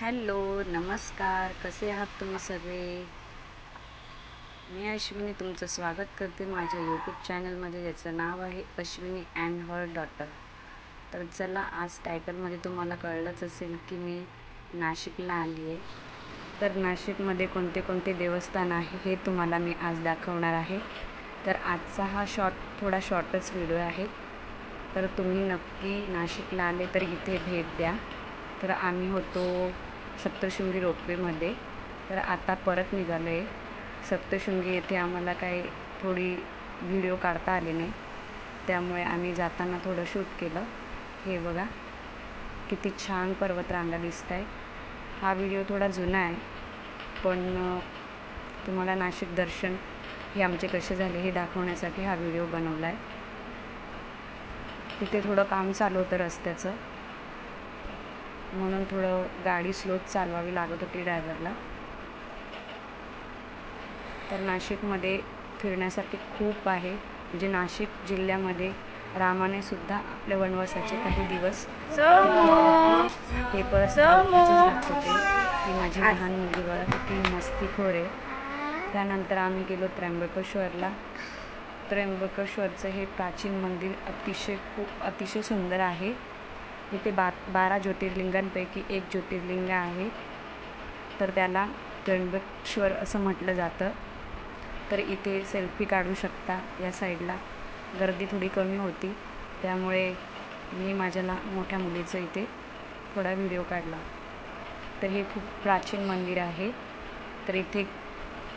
Hello नमस्कार. कसे आहात तुम्ही सगळे? मी अश्विनी तुमचं स्वागत करते माझ्या यूट्यूब चॅनलमध्ये ज्याचं नाव आहे अश्विनी अँड हर डॉटर. तर चला आज टायटलमध्ये तुम्हाला कळलंच असेल की मी नाशिकला आली आहे. तर नाशिकमध्ये कोणते कोणते देवस्थान आहे हे तुम्हाला मी आज दाखवणार आहे. तर आजचा हा शॉर्ट थोडा शॉर्टच व्हिडिओ आहे. तर तुम्ही नक्की नाशिकला आले तर इथे भेट द्या. तर आम्ही होतो सप्तशृंगी रोपवेमध्ये. तर आता परत निघालो आहे. सप्तशृंगी येथे आम्हाला काही थोडी व्हिडिओ काढता आले नाही. त्यामुळे आम्ही जाताना थोडं शूट केलं. हे बघा. किती छान पर्वतरांगा दिसत आहे. हा व्हिडिओ थोडा जुना आहे. पण तुम्हाला नाशिक दर्शन हे आमचे कसे झाले हे दाखवण्यासाठी हा व्हिडिओ बनवला आहे. तिथे थोडं काम चालू होतं रस्त्याचं. म्हणून थोडं गाडी स्लोच चालवावी लागत होती ड्रायव्हरला. तर नाशिकमध्ये फिरण्यासाठी खूप आहे. म्हणजे नाशिक जिल्ह्यामध्ये रामाने सुद्धा आपल्या वनवासाचे काही दिवस पेपर होते की माझी लहान मुलगी बघा किती मस्तीखोर आहे. त्यानंतर आम्ही गेलो त्र्यंबकेश्वरला. त्र्यंबकेश्वरचं हे प्राचीन मंदिर अतिशय खूप अतिशय सुंदर आहे. इथे बा बारा ज्योतिर्लिंगांपैकी एक ज्योतिर्लिंग आहे. तर त्याला त्र्यंबकेश्वर असं म्हटलं जातं. तर इथे सेल्फी काढू शकता या साईडला गर्दी थोडी कमी होती. त्यामुळे मी माझ्याला मोठ्या मुलीचं इथे थोडा व्हिडिओ काढला. तर हे खूप प्राचीन मंदिर आहे. तर इथे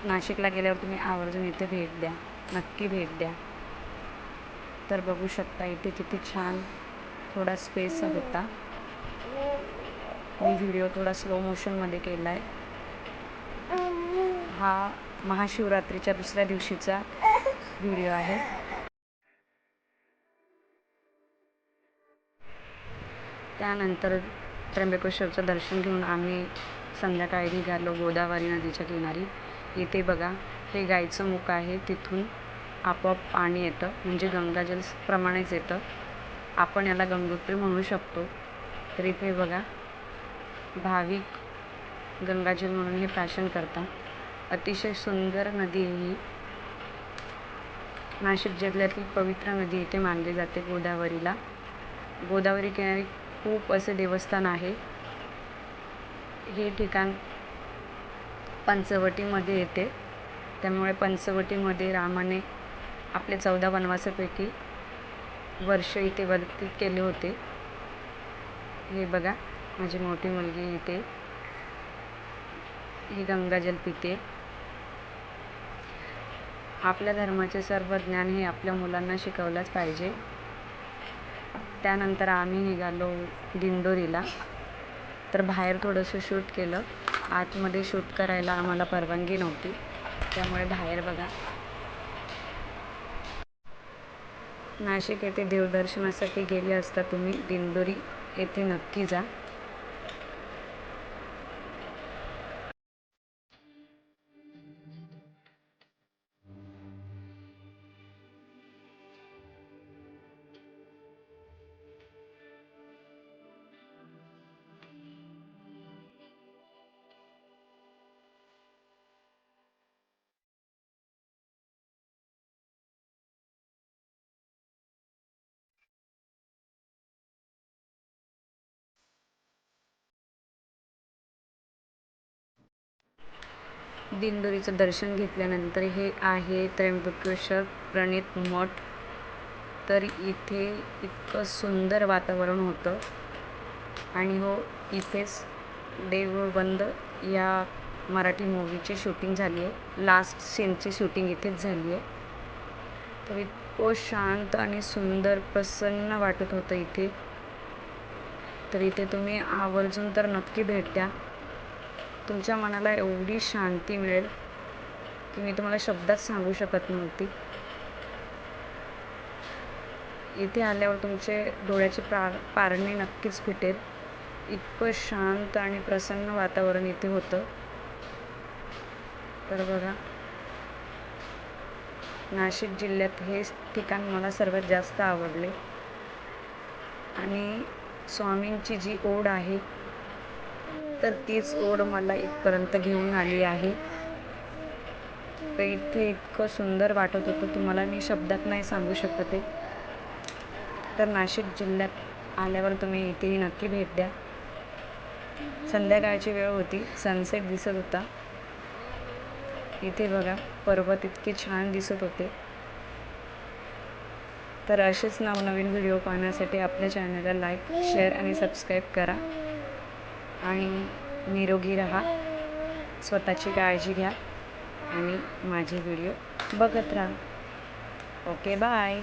नाशिकला गेल्यावर तुम्ही आवर्जून इथे भेट द्या. नक्की भेट द्या. तर बघू शकता इथे किती छान थोडा स्पेस होता. मी व्हिडिओ थोडा स्लो मोशनमध्ये केला आहे हा महाशिवरात्रीच्या दुसऱ्या दिवशीचा व्हिडिओ आहे. त्यानंतर त्र्यंबकेश्वरचं दर्शन घेऊन आम्ही संध्याकाळी निघालो गोदावरी नदीच्या किनारी. इथे बघा हे गाईचं मुख आहे. तिथून आपोआप पाणी येतं. म्हणजे गंगाजलप्रमाणेच येतं. आपण याला गंगोत्री म्हणू शकतो. तर इथे बघा भाविक गंगाजल म्हणून हे प्राशन करतात. अतिशय सुंदर नदी आहे ही. नाशिक जिल्ह्यातील पवित्र नदी इथे मानली जाते गोदावरीला. गोदावरी किनारी खूप असे देवस्थान आहे. हे ठिकाण पंचवटीमध्ये येते. त्यामुळे पंचवटीमध्ये रामाने आपले चौदा वनवासापैकी वर्ष इथे वरती केले होते. हे बघा माझी मोठी मुलगी इथे. ही गंगाजल पिते. आपल्या धर्माचे सर्व ज्ञान हे आपल्या मुलांना शिकवलंच पाहिजे. त्यानंतर आम्ही निघालो दिंडोरीला. तर बाहेर थोडंसं शूट केलं. आतमध्ये शूट करायला आम्हाला परवानगी नव्हती. त्यामुळे बाहेर बघा. नाशिक येथे देवदर्शनासाठी गेले असता तुम्ही दिंडोरी येथे नक्की जा. दिंडोरीचं दर्शन घेतल्यानंतर हे आहे त्र्यंबकेश्वर प्रणित मठ. तर इथे इतकं सुंदर वातावरण होतं. आणि हो इथेच देवबंद या मराठी मूवीची शूटिंग झाली आहे लास्ट सीनची शूटिंग इथेच झाली आहे तर इतकं शांत आणि सुंदर प्रसन्न वाटत होतं इथे. तर इथे तुम्ही आवर्जून तर नक्की भेट द्या. तुमच्या मनाला एवढी शांती मिळेल की मी तुम्हाला शब्दात सांगू शकत नव्हती. इथे आल्यावर तुमचे डोळ्याचे पार पारणे नक्कीच फिटेल. इतकं शांत आणि प्रसन्न वातावरण इथे होतं. तर बघा नाशिक जिल्ह्यात हे ठिकाण मला सर्वात जास्त आवडले. आणि स्वामींची जी ओढ आहे तर तीच ओढ मला इथपर्यंत घेऊन आली आहे. तर इथे इतकं सुंदर वाटत होतं तुम्हाला मी शब्दात नाही सांगू शकत आहे. तर नाशिक जिल्ह्यात आल्यावर तुम्ही इथेही नक्की भेट द्या. संध्याकाळची वेळ होती सनसेट दिसत होता. इथे बघा पर्वत इतके छान दिसत होते. तर असेच नवनवीन व्हिडिओ पाहण्यासाठी आपल्या चॅनलला लाईक शेअर आणि सबस्क्राईब करा. आणि निरोगी राहा. स्वतःची काळजी घ्या आणि माझे व्हिडिओ बघत राहा. Okay bye.